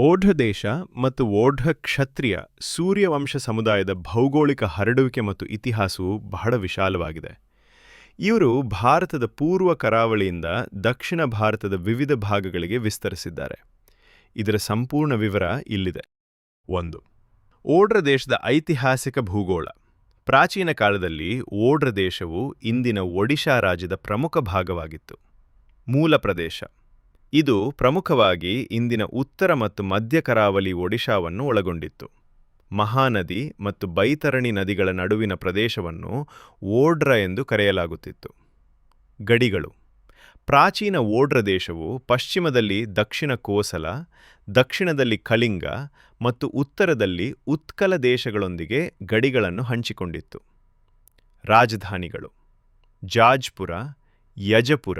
ಓಢ ದೇಶ ಮತ್ತು ಓಢ ಕ್ಷತ್ರಿಯ ಸೂರ್ಯವಂಶ ಸಮುದಾಯದ ಭೌಗೋಳಿಕ ಹರಡುವಿಕೆ ಮತ್ತು ಇತಿಹಾಸವು ಬಹಳ ವಿಶಾಲವಾಗಿದೆ. ಇವರು ಭಾರತದ ಪೂರ್ವ ಕರಾವಳಿಯಿಂದ ದಕ್ಷಿಣ ಭಾರತದ ವಿವಿಧ ಭಾಗಗಳಿಗೆ ವಿಸ್ತರಿಸಿದ್ದಾರೆ. ಇದರ ಸಂಪೂರ್ಣ ವಿವರ ಇಲ್ಲಿದೆ. ಒಂದು ಓಡ್ರ ದೇಶದ ಐತಿಹಾಸಿಕ ಭೂಗೋಳ. ಪ್ರಾಚೀನ ಕಾಲದಲ್ಲಿ ಓಡ್ರ ದೇಶವು ಇಂದಿನ ಒಡಿಶಾ ರಾಜ್ಯದ ಪ್ರಮುಖ ಭಾಗವಾಗಿತ್ತು. ಮೂಲ ಪ್ರದೇಶ ಇದು ಪ್ರಮುಖವಾಗಿ ಇಂದಿನ ಉತ್ತರ ಮತ್ತು ಮಧ್ಯ ಕರಾವಳಿ ಒಡಿಶಾವನ್ನು ಒಳಗೊಂಡಿತ್ತು. ಮಹಾನದಿ ಮತ್ತು ಬೈತರಣಿ ನದಿಗಳ ನಡುವಿನ ಪ್ರದೇಶವನ್ನು ಓಡ್ರ ಎಂದು ಕರೆಯಲಾಗುತ್ತಿತ್ತು. ಗಡಿಗಳು. ಪ್ರಾಚೀನ ಓಡ್ರ ದೇಶವು ಪಶ್ಚಿಮದಲ್ಲಿ ದಕ್ಷಿಣ ಕೋಸಲ, ದಕ್ಷಿಣದಲ್ಲಿ ಕಳಿಂಗ ಮತ್ತು ಉತ್ತರದಲ್ಲಿ ಉತ್ಕಲ ದೇಶಗಳೊಂದಿಗೆ ಗಡಿಗಳನ್ನು ಹಂಚಿಕೊಂಡಿತ್ತು. ರಾಜಧಾನಿಗಳು. ಜಾಜ್ಪುರ, ಯಜಪುರ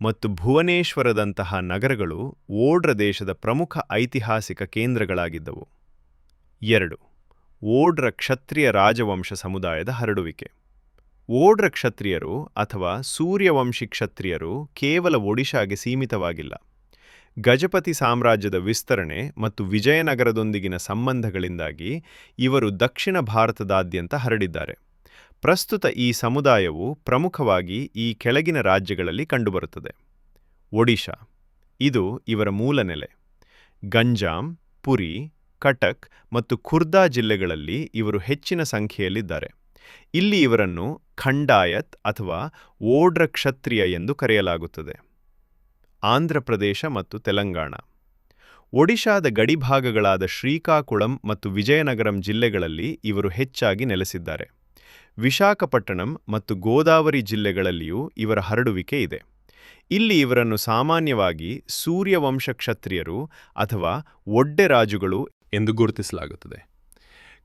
ಮತ್ತು ಭುವನೇಶ್ವರದಂತಹ ನಗರಗಳು ಓಡ್ರ ದೇಶದ ಪ್ರಮುಖ ಐತಿಹಾಸಿಕ ಕೇಂದ್ರಗಳಾಗಿದ್ದವು. ಎರಡು. ಓಡ್ರ ಕ್ಷತ್ರಿಯ ರಾಜವಂಶ ಸಮುದಾಯದ ಹರಡುವಿಕೆ. ಓಡ್ರ ಕ್ಷತ್ರಿಯರು ಅಥವಾ ಸೂರ್ಯವಂಶಿ ಕ್ಷತ್ರಿಯರು ಕೇವಲ ಒಡಿಶಾಗೆ ಸೀಮಿತವಾಗಿಲ್ಲ. ಗಜಪತಿ ಸಾಮ್ರಾಜ್ಯದ ವಿಸ್ತರಣೆ ಮತ್ತು ವಿಜಯನಗರದೊಂದಿಗಿನ ಸಂಬಂಧಗಳಿಂದಾಗಿ ಇವರು ದಕ್ಷಿಣ ಭಾರತದಾದ್ಯಂತ ಹರಡಿದ್ದಾರೆ. ಪ್ರಸ್ತುತ ಈ ಸಮುದಾಯವು ಪ್ರಮುಖವಾಗಿ ಈ ಕೆಳಗಿನ ರಾಜ್ಯಗಳಲ್ಲಿ ಕಂಡುಬರುತ್ತದೆ. ಒಡಿಶಾ, ಇದು ಇವರ ಮೂಲ ನೆಲೆ. ಗಂಜಾಂ, ಪುರಿ, ಕಟಕ್ ಮತ್ತು ಖುರ್ದಾ ಜಿಲ್ಲೆಗಳಲ್ಲಿ ಇವರು ಹೆಚ್ಚಿನ ಸಂಖ್ಯೆಯಲ್ಲಿದ್ದಾರೆ. ಇಲ್ಲಿ ಇವರನ್ನು ಖಂಡಾಯತ್ ಅಥವಾ ಓಡ್ರ ಕ್ಷತ್ರಿಯ ಎಂದು ಕರೆಯಲಾಗುತ್ತದೆ. ಆಂಧ್ರಪ್ರದೇಶ ಮತ್ತು ತೆಲಂಗಾಣ. ಒಡಿಶಾದ ಗಡಿಭಾಗಗಳಾದ ಶ್ರೀಕಾಕುಳಂ ಮತ್ತು ವಿಜಯನಗರಂ ಜಿಲ್ಲೆಗಳಲ್ಲಿ ಇವರು ಹೆಚ್ಚಾಗಿ ನೆಲೆಸಿದ್ದಾರೆ. ವಿಶಾಖಪಟ್ಟಣಂ ಮತ್ತು ಗೋದಾವರಿ ಜಿಲ್ಲೆಗಳಲ್ಲಿಯೂ ಇವರ ಹರಡುವಿಕೆ ಇದೆ. ಇಲ್ಲಿ ಇವರನ್ನು ಸಾಮಾನ್ಯವಾಗಿ ಸೂರ್ಯವಂಶ ಕ್ಷತ್ರಿಯರು ಅಥವಾ ಒಡ್ಡೆ ರಾಜುಗಳು ಎಂದು ಗುರುತಿಸಲಾಗುತ್ತದೆ.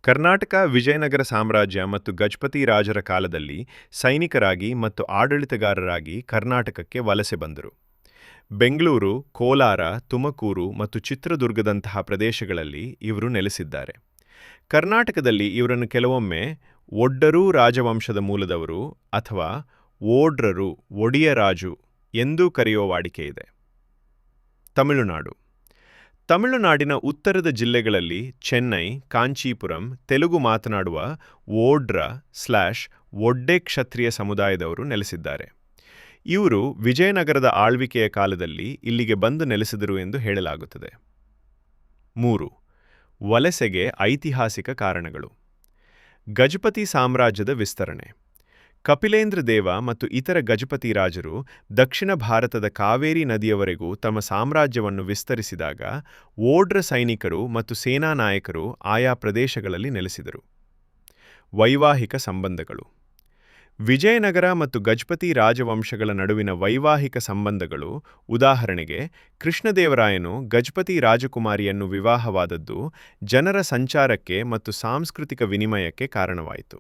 ಕರ್ನಾಟಕ, ವಿಜಯನಗರ ಸಾಮ್ರಾಜ್ಯ ಮತ್ತು ಗಜಪತಿ ರಾಜರ ಕಾಲದಲ್ಲಿ ಸೈನಿಕರಾಗಿ ಮತ್ತು ಆಡಳಿತಗಾರರಾಗಿ ಕರ್ನಾಟಕಕ್ಕೆ ವಲಸೆ ಬಂದರು. ಬೆಂಗಳೂರು, ಕೋಲಾರ, ತುಮಕೂರು ಮತ್ತು ಚಿತ್ರದುರ್ಗದಂತಹ ಪ್ರದೇಶಗಳಲ್ಲಿ ಇವರು ನೆಲೆಸಿದ್ದಾರೆ. ಕರ್ನಾಟಕದಲ್ಲಿ ಇವರನ್ನು ಕೆಲವೊಮ್ಮೆ ಒಡ್ಡರೂ ರಾಜವಂಶದ ಮೂಲದವರು ಅಥವಾ ಓಡ್ರರು ಒಡಿಯರಾಜು ಎಂದೂ ಕರೆಯುವ ಇದೆ. ತಮಿಳುನಾಡು. ತಮಿಳುನಾಡಿನ ಉತ್ತರದ ಜಿಲ್ಲೆಗಳಲ್ಲಿ ಚೆನ್ನೈ, ಕಾಂಚೀಪುರಂ, ತೆಲುಗು ಮಾತನಾಡುವ ಓಡ್ರ ಸ್ಲ್ಯಾಶ್ ಒಡ್ಡೆ ಕ್ಷತ್ರಿಯ ಸಮುದಾಯದವರು ನೆಲೆಸಿದ್ದಾರೆ. ಇವರು ವಿಜಯನಗರದ ಆಳ್ವಿಕೆಯ ಕಾಲದಲ್ಲಿ ಇಲ್ಲಿಗೆ ಬಂದು ನೆಲೆಸಿದರು ಎಂದು ಹೇಳಲಾಗುತ್ತದೆ. ಮೂರು. ವಲಸೆಗೆ ಐತಿಹಾಸಿಕ ಕಾರಣಗಳು. ಗಜಪತಿ ಸಾಮ್ರಾಜ್ಯದ ವಿಸ್ತರಣೆ. ಕಪಿಲೇಂದ್ರ ದೇವ ಮತ್ತು ಇತರ ಗಜಪತಿ ರಾಜರು ದಕ್ಷಿಣ ಭಾರತದ ಕಾವೇರಿ ನದಿಯವರೆಗೂ ತಮ್ಮ ಸಾಮ್ರಾಜ್ಯವನ್ನು ವಿಸ್ತರಿಸಿದಾಗ ಓಡ್ರ ಸೈನಿಕರು ಮತ್ತು ಸೇನಾ ನಾಯಕರು ಆಯಾ ಪ್ರದೇಶಗಳಲ್ಲಿ ನೆಲೆಸಿದರು. ವೈವಾಹಿಕ ಸಂಬಂಧಗಳು. ವಿಜಯನಗರ ಮತ್ತು ಗಜಪತಿ ರಾಜವಂಶಗಳ ನಡುವಿನ ವೈವಾಹಿಕ ಸಂಬಂಧಗಳು, ಉದಾಹರಣೆಗೆ, ಕೃಷ್ಣದೇವರಾಯನು ಗಜಪತಿ ರಾಜಕುಮಾರಿಯನ್ನು ವಿವಾಹವಾದದ್ದು ಜನರ ಸಂಚಾರಕ್ಕೆ ಮತ್ತು ಸಾಂಸ್ಕೃತಿಕ ವಿನಿಮಯಕ್ಕೆ ಕಾರಣವಾಯಿತು.